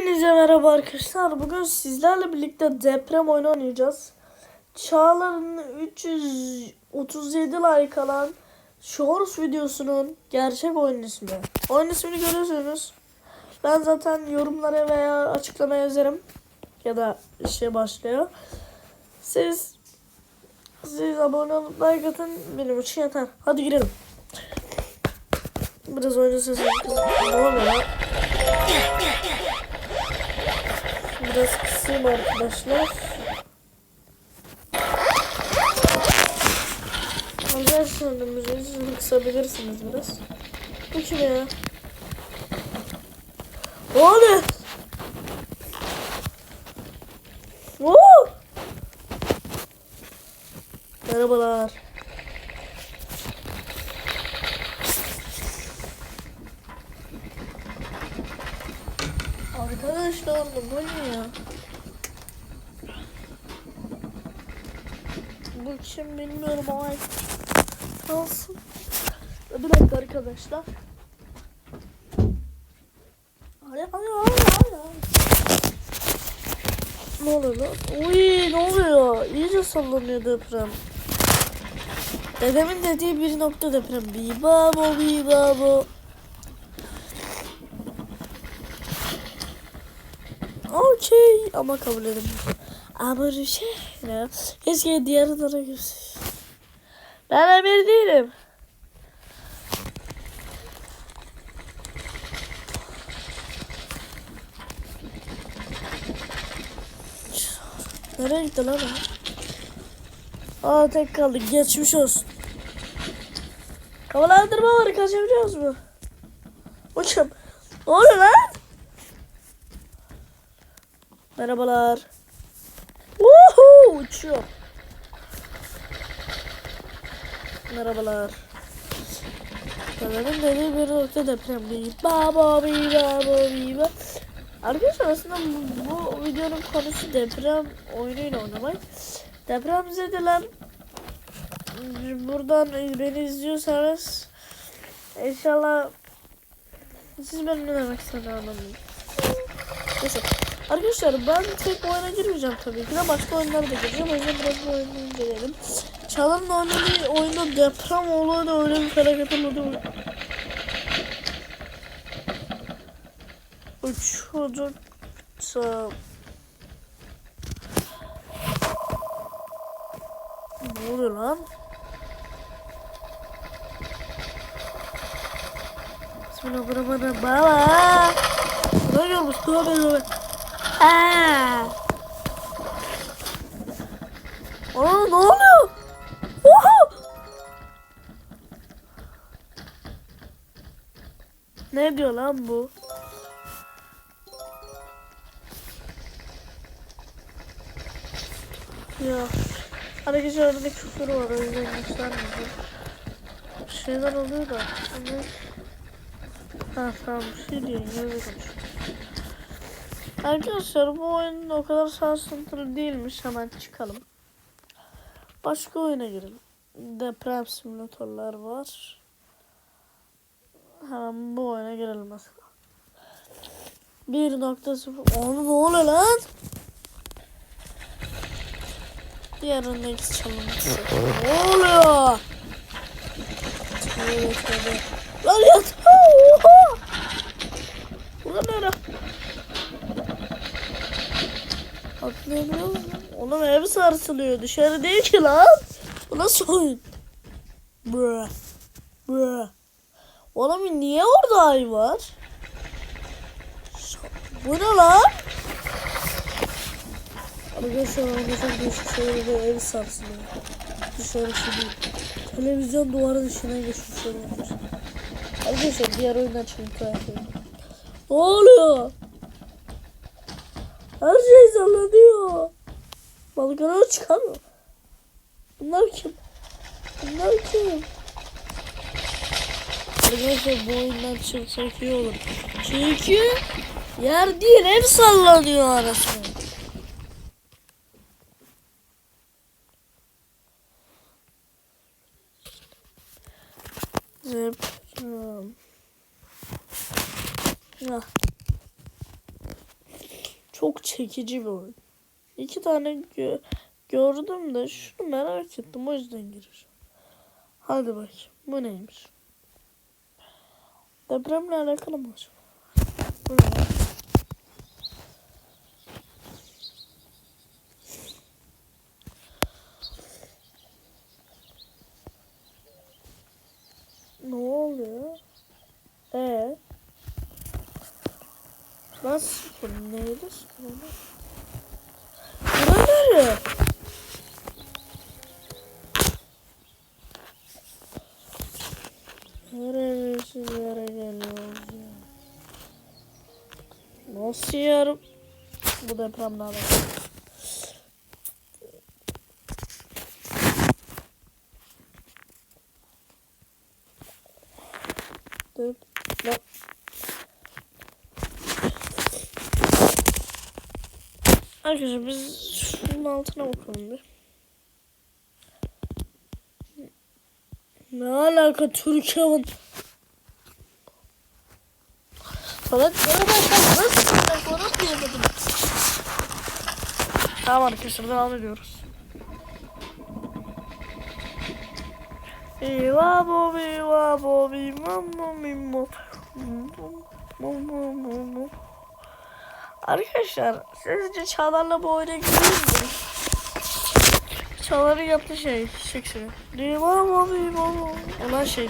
Hepinize merhaba arkadaşlar. Bugün sizlerle birlikte deprem oyunu oynayacağız. Çağlar'ın 337 like alan Shorts videosunun gerçek oyun ismi. Oyun ismini görüyorsunuz. Ben zaten yorumlara veya açıklamaya yazarım. Ya da işe başlıyor. Siz siz abone olup like atın benim için yeter. Hadi girelim. Biraz oyunun sesini. Ne oluyor? Biraz kısayım arkadaşlar. Arkadaşlar müziği kısabilirsiniz biraz. Bu kim ya? Oluyor? Oo! Merhabalar. Arkadaşlar bu ne ya? Bu kim bilmiyorum ama kalsın. Bir dakika arkadaşlar. Hadi hadi hadi hadi. Ne oluyor lan? Uy ne oluyor? İyice sallanıyor deprem. Dedemin dediği bir nokta deprem. Bibabo bibabo. Okey ama kabul edin. Ama şey ya. Keşke diğer tarafa girsin. Ben emir değilim. Nereye gitti lan? Aa tek kaldık. Geçmiş olsun. Havalandırma var. Kaçabiliyoruz mu? Uçum. Ne oluyor lan? Merhabalar. Woohoo! Uçuyor. Merhabalar. Depremin dediği bir nokta deprem değil. Baba bi baba bi ba. Arkadaşlar aslında bu, bu videonun konusu deprem oyunuyla oynamak. Deprem zedeler buradan beni izliyorsanız inşallah siz benim ne demek istediğimi anlamayın. Neyse. Arkadaşlar ben tek oyuna girmeyeceğim tabii ki de başka oyunlara da gireceğim. O yüzden biraz bu oyunu inceleyelim. Çağlar'ın oynadığı oyunda deprem oluyor da öyle bir felaket oldu. Uçurdu. Ne oluyor lan? Bismillahirrahmanirrahim. Baba. Ne görmüş? Tövbe tövbe. Aa. Ne oluyor? Oha! Ne diyor lan bu? Ya. Arkadaşlar orada bir küfür var o yüzden göstermeyeceğim. Bir şeyler oluyor da. Ama... Ha tamam bir şey diyor. İngilizce konuşuyor. Arkadaşlar bu oyun o kadar sarsıntılı değilmiş. Hemen çıkalım. Başka oyuna girelim. Deprem simülatörler var. Hemen bu oyuna girelim mesela. 1.0 Onu ne oluyor lan? Diğerindeki çalıntısı. Ne oluyor? Lan yat. Oha! Burada nere? Atlayabiliyor musun? Oğlum ev sarsılıyor. Dışarı değil ki lan. Bu nasıl oyun? Bruh. Bruh. Oğlum niye orada ay var? Bu ne lan? Arkadaşlar arkadaşlar değişik şeylerde ev sarsılıyor. Dışarısı değil. Televizyon duvarın içine geçmiş olabilir. Arkadaşlar diğer oyundan yapayım. Ne oluyor? Her şey sallanıyor. Balkona çıkamıyor. Bunlar kim? Bunlar kim? Arkadaşlar bu oyundan çıksak iyi olur. Çünkü yer değil ev sallanıyor arasında. Deprem. Ya. Çok çekici bir oyun. İki tane gö- gördüm de şunu merak ettim o yüzden gireceğim. Hadi bakayım bu neymiş? Depremle alakalı mı acaba? Bu ne? Ne oluyor? Nasıl sıkın? Neyle sıkın? Bura nere? Neresi yere geliyoruz ya? Nasıl yarım? Bu depremden alakalı. Dur. Bak. Arkadaşlar biz şunun altına bakalım bir. Ne alaka? Sana sana ben sen nasıl ben bana diyemedim. Tamam arkadaşlar devam ediyoruz. Viva bo viva bo viva mo mi mo mo mo mo mo Arkadaşlar sizce Çağlar'la bu oyuna girelim mi? Çağlar'ın yaptığı şey şık Viva bo viva mo Olan şey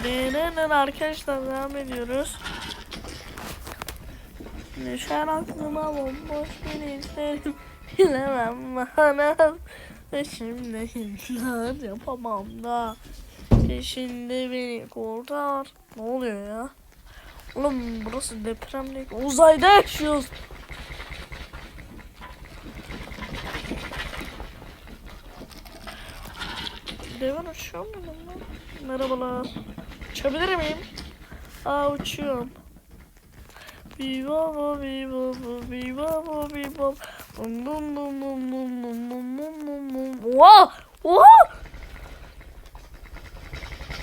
ne arkadaşlar devam ediyoruz. Düşer aklıma bomboş bir isterim Bilemem bana. Ve şimdi hiçler yapamam da. Peşinde beni kurtar. Ne oluyor ya? Oğlum burası deprem değil Uzayda yaşıyoruz Deven uçuyor mu? Merhabalar Uçabilir miyim? Aa uçuyorum Viva vo viva vo viva vo viva Bum bum bum bum bum bum bum bum bum bum Oha! Oha!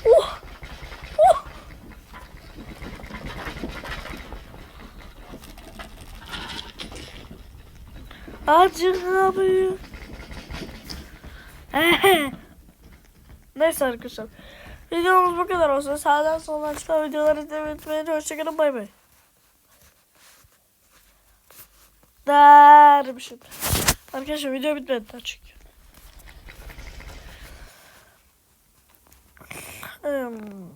Oh! Oh! Acık abi. Neyse arkadaşlar. Videomuz bu kadar olsun. Sağdan soldan çıkan videoları izlemeyi unutmayın. Hoşçakalın. Bay bay. Dermişim. Arkadaşlar video bitmedi daha çünkü. Hmm.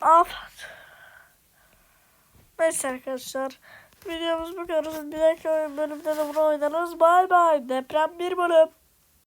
Afet. Neyse arkadaşlar. Videomuz bu kadar. Bir dahaki bölümde de bunu oynarız. Bay bay. Deprem bir bölüm.